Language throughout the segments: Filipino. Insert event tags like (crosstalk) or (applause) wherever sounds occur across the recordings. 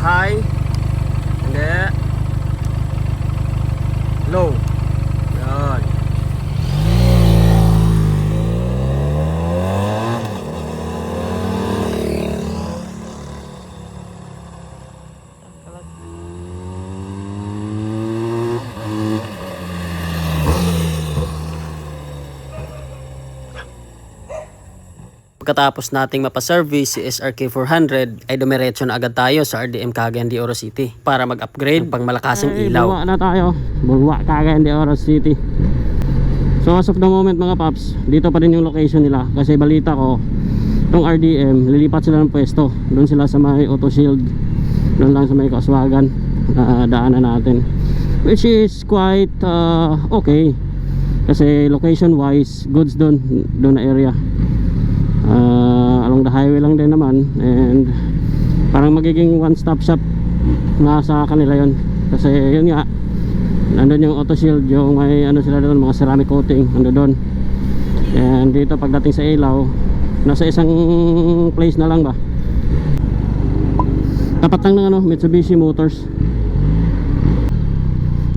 high and then low. Pagkatapos nating mapaservice si SRK 400 ay dumiretso na agad tayo sa RDM Cagayan de Oro City para mag-upgrade pang malakasang ilaw. Bulwa na tayo. Bulwa Cagayan de Oro City. So as of the moment mga paps, dito pa rin yung location nila kasi balita ko itong RDM, lilipat sila ng pwesto. Doon sila sa may auto shield. Doon lang sa may kaswagan na daanan natin. Which is quite uh, okay. Kasi location wise, goods doon, doon na area. Uh, along the highway lang din naman and parang magiging one stop shop na sa kanila yon kasi yun nga nandun yung auto shield yung may ano sila doon mga ceramic coating nandun doon. And dito pagdating sa ilaw nasa isang place na lang ba? Tapat lang ng ano Mitsubishi Motors.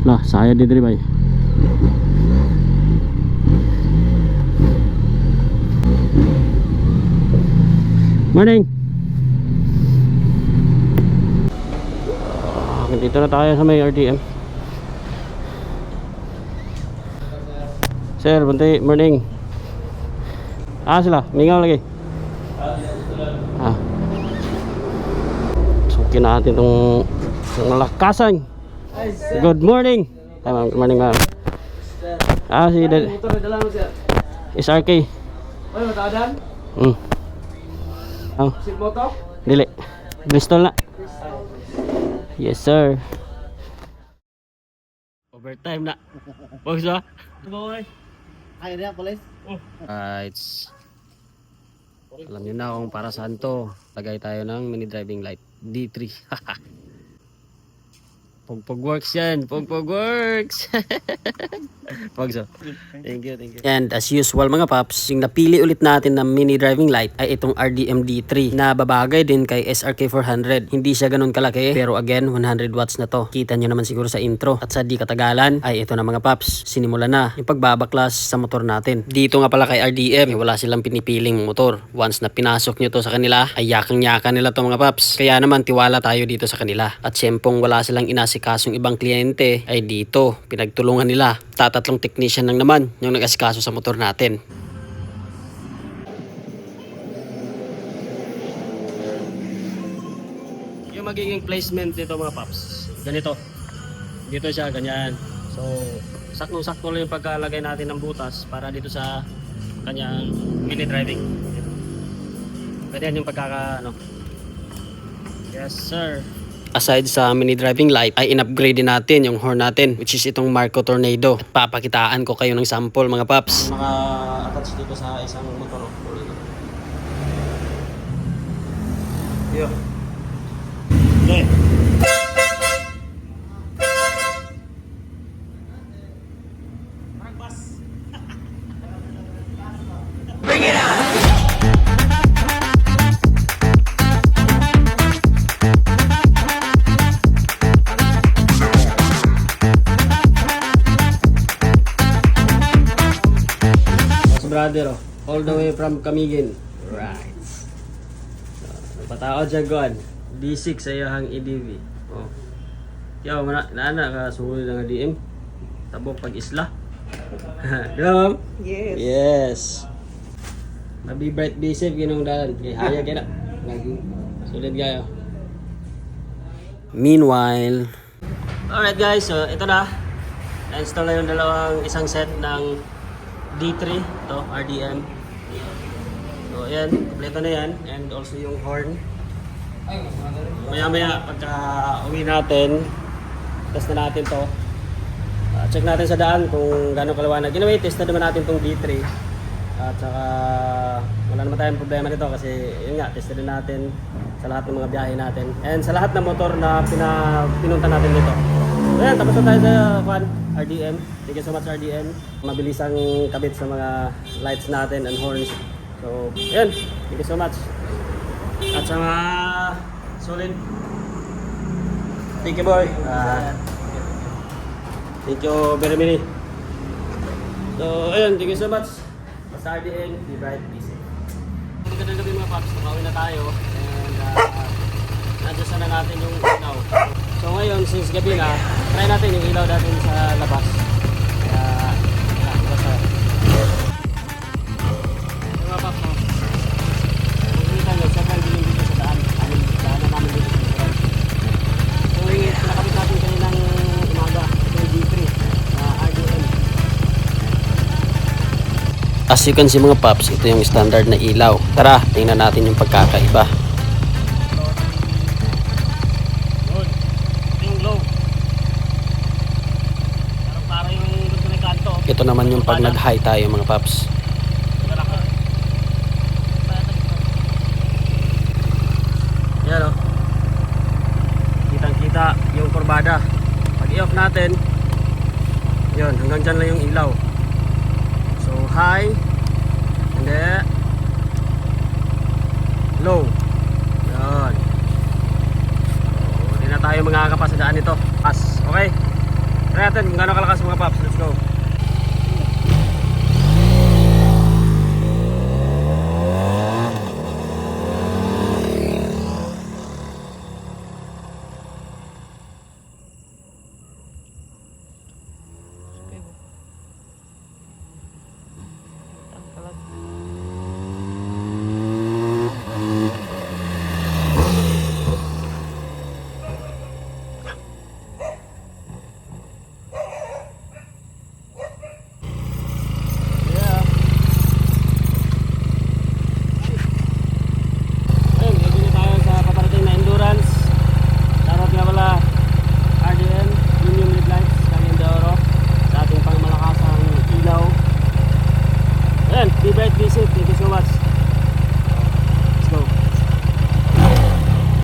Lah saya di drive Morning. Ah, dito na tayo sa may RDM. Sir, bunti, morning. Ah, sila, mingaw lagi. Ah. Sukin natin tong malakasan. Good morning. Ma'am, good morning, ma'am. Ah, si Dad. Motor na dala mo siya. Is RK. Ay, mataadan? Hmm. Oh, Sip mo to? dili. Bristol na. Yes, sir. Overtime na. Boss ba? Boy. Kaya na police? Right. Alam niyo na kung para saan to. Lagay tayo ng mini driving light. D3. (laughs) Pogpog works yan. Pogpog works. (laughs) Pogso. Thank you, thank you. And as usual mga paps, yung napili ulit natin na mini driving light ay itong RDM D3 na babagay din kay SRK 400. Hindi siya ganun kalaki pero again 100 watts na to. Kita nyo naman siguro sa intro. At sa di katagalan ay ito na mga paps. Sinimula na yung pagbabaklas sa motor natin. Dito nga pala kay RDM, wala silang pinipiling motor. Once na pinasok nyo to sa kanila, ay yakang-yakan nila to mga paps. Kaya naman tiwala tayo dito sa kanila. At syempong wala silang inasikasong ibang kliyente, ay dito, pinagtulungan nila. Tatatlong technician lang naman yung nag-asikaso sa motor natin. Yung magiging placement dito mga paps, ganito. Dito siya, ganyan. So, sakto-sakto lang yung pagkalagay natin ng butas para dito sa kanyang mini driving. Ganyan yung pagkaka, ano. Yes, sir. Aside sa mini driving light, ay in-upgrade din natin yung horn natin, which is itong Marco Tornado. At papakitaan ko kayo ng sample mga paps. Mga attach dito sa isang motor. Yo. Okay. Brother, oh. all the way from Camiguin. Right. So, Patao dyan guan. D6 sa iyahang EDV. Oh. Yaw, mana, naana ka suhuli ng DM. Tabok pag isla. Ma'am? (laughs) Yes. Yes. Mabi bright be safe ginong dalan. Kay haya kaya na. Sulit kayo. Meanwhile, Alright guys, so ito na. Na-install na yung dalawang isang set ng D3, to RDM. So ayan, kompleto na yan. And also yung horn. Maya maya pagka uwi natin, test na natin to. Ah, check natin sa daan kung gano'ng kaliwanag. Anyway, test na naman natin tong D3. At saka wala naman tayong problema nito kasi yun nga, test na natin sa lahat ng mga biyahe natin. And sa lahat ng motor na pina, pinunta natin dito. So yan, tapos na tayo sa fan, RDM. Thank you so much RDM. Mabilis ang kabit sa mga lights natin and horns. So, yan. Thank you so much. At sa mga solid Thank you, boy. Ah, thank you very many. So, ayun, thank you so much. Basta RDN, be bright, be safe. Magandang gabi mga paps, nakauwi na tayo. And, uh, nadyasan na natin yung ilaw. So ngayon, since gabi na, try natin yung ilaw natin sa labas. Kaya, yeah, basta. Ito mga paps, oh. Kung kita nyo, sobrang dilim dito sa daan. Amin, namin dito sa likuran. So, yung nakabit natin kaninang umaga, yung G3 na RDM. As you can see mga paps, ito yung standard na ilaw. Tara, tingnan natin yung pagkakaiba. Ito naman yung pag nag-high tayo mga paps. Yan o. Kitang kita yung kurbada. Pag i-off natin, yun, hanggang dyan lang yung ilaw. So high, and then low. Yan. So, hindi na tayo mga kapasadaan nito. Pas, okay? Try natin kung gaano kalakas mga paps. Let's go.